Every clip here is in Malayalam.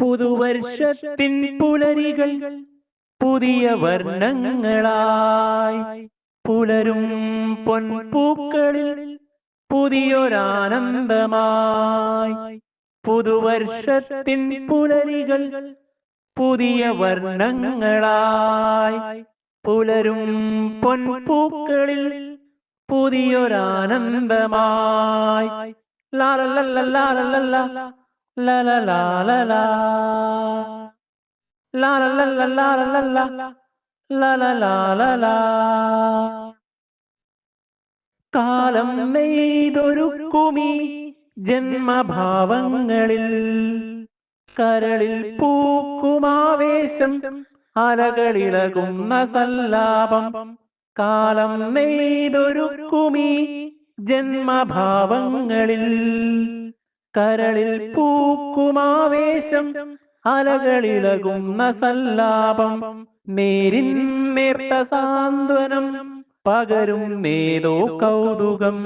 പുതുവർഷത്തിൻ പുലരികൾ പുതിയ വർണങ്ങളായി പുലരും പൊൻപൂക്കളിൽ പുതിയൊരാനന്ദമായി. പുതുവർഷത്തിൻ പുലരികൾ പുതിയ വർണങ്ങളായി പുലരും പൊൻപൂക്കളിൽ പുതിയൊരാനന്ദമായി. ലാലല്ലല്ലാലല്ലല്ല la la la. കാലം നെയ്തൊരുക്കുമി ജന്മഭാവങ്ങളിൽ. കരളിൽ പൂക്കുമാവേശം അലകളിളകുന്ന സല്ലാപം. കാലം നെയ്തൊരുക്കുമി ജന്മഭാവങ്ങളിൽ. കരളിൽ പൂക്കുമാവേശം അലകളിളകുന്ന സല്ലാപം നേരിൻ നേർത്ത സാന്ത്വനം പകരും നേതോ കൗതുകം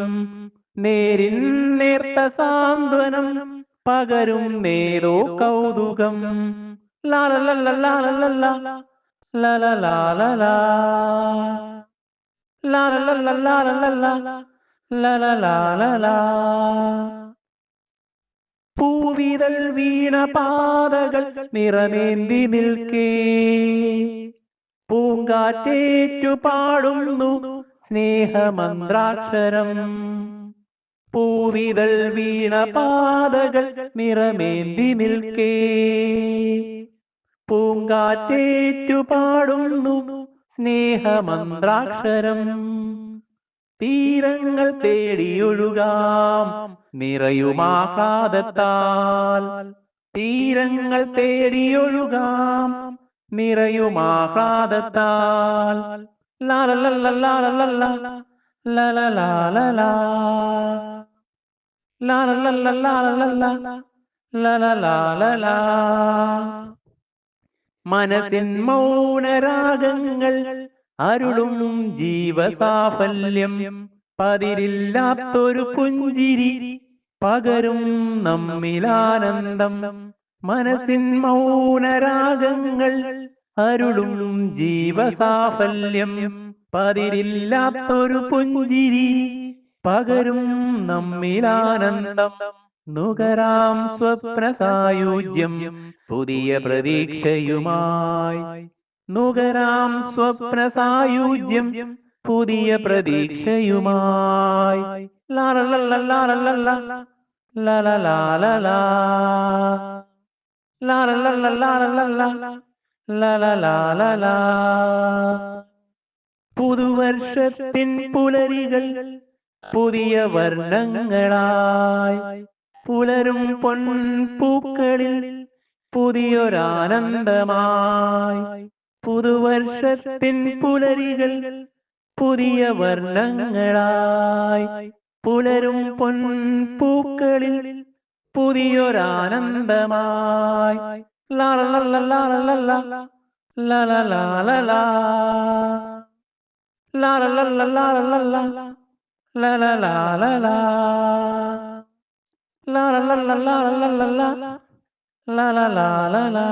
നേരിൻ നേർത്ത സാന്ത്വനം പകരും നേതോ കൗതുകം ലലലാലലാ പൂവിതൾ വീണ പാതകൾ നിറമേന്തി നിൽക്കേ. പൂങ്കാറ്റേറ്റു പാടുന്നു സ്നേഹമന്ത്രാക്ഷരം. പൂവിതൾ വീണ പാതകൾ നിറമേന്തി നിൽക്കേ. പൂങ്കാറ്റേറ്റു പാടുന്നു സ്നേഹമന്ത്രാക്ഷരം. തീരങ്ങൾ തേടിയൊഴുകാം നിറയുമാഹ്ലാദത്താൽ തീരങ്ങൾ തേടിയൊഴുകാം ലലലാലലാ മനസ്സിൻ മൗനരാഗങ്ങൾ അരുളും ജീവസാഫല്യം പതിരില്ലാത്തൊരു പുഞ്ചിരി പകരും നമ്മിലാനന്ദം മനസ്സിൻ മൗനരാഗങ്ങൾ അരുളും ജീവസാഫല്യം പതിരില്ലാത്തൊരു പുഞ്ചിരി പകരും നമ്മിലാനന്ദം നുകരാം സ്വപ്ന സായുജ്യം പുതിയ പ്രതീക്ഷയുമായി നുകരാം സ്വപ്നസായുജ്യം പുതിയ പ്രതീക്ഷയുമായി പുതുവർഷത്തിൻ പുലരികൾ പുതിയ വർണങ്ങളായി പുലരും പൊൻപൂക്കളിൽ പുതിയൊരാനന്ദമായി പുതുവർഷത്തിൻ പുലരികൾ പുതിയ വർണങ്ങളായി പുലരും പൊൻപൂക്കളിൽ പുതിയൊരാനന്ദമായി ലാലല്ലല്ലാലല്ല ലലലാലലാ ലാലല്ലല്ലാലല്ല ലലലാലലാ ലാലല്ലല്ലാലല്ല ലലലാലലാ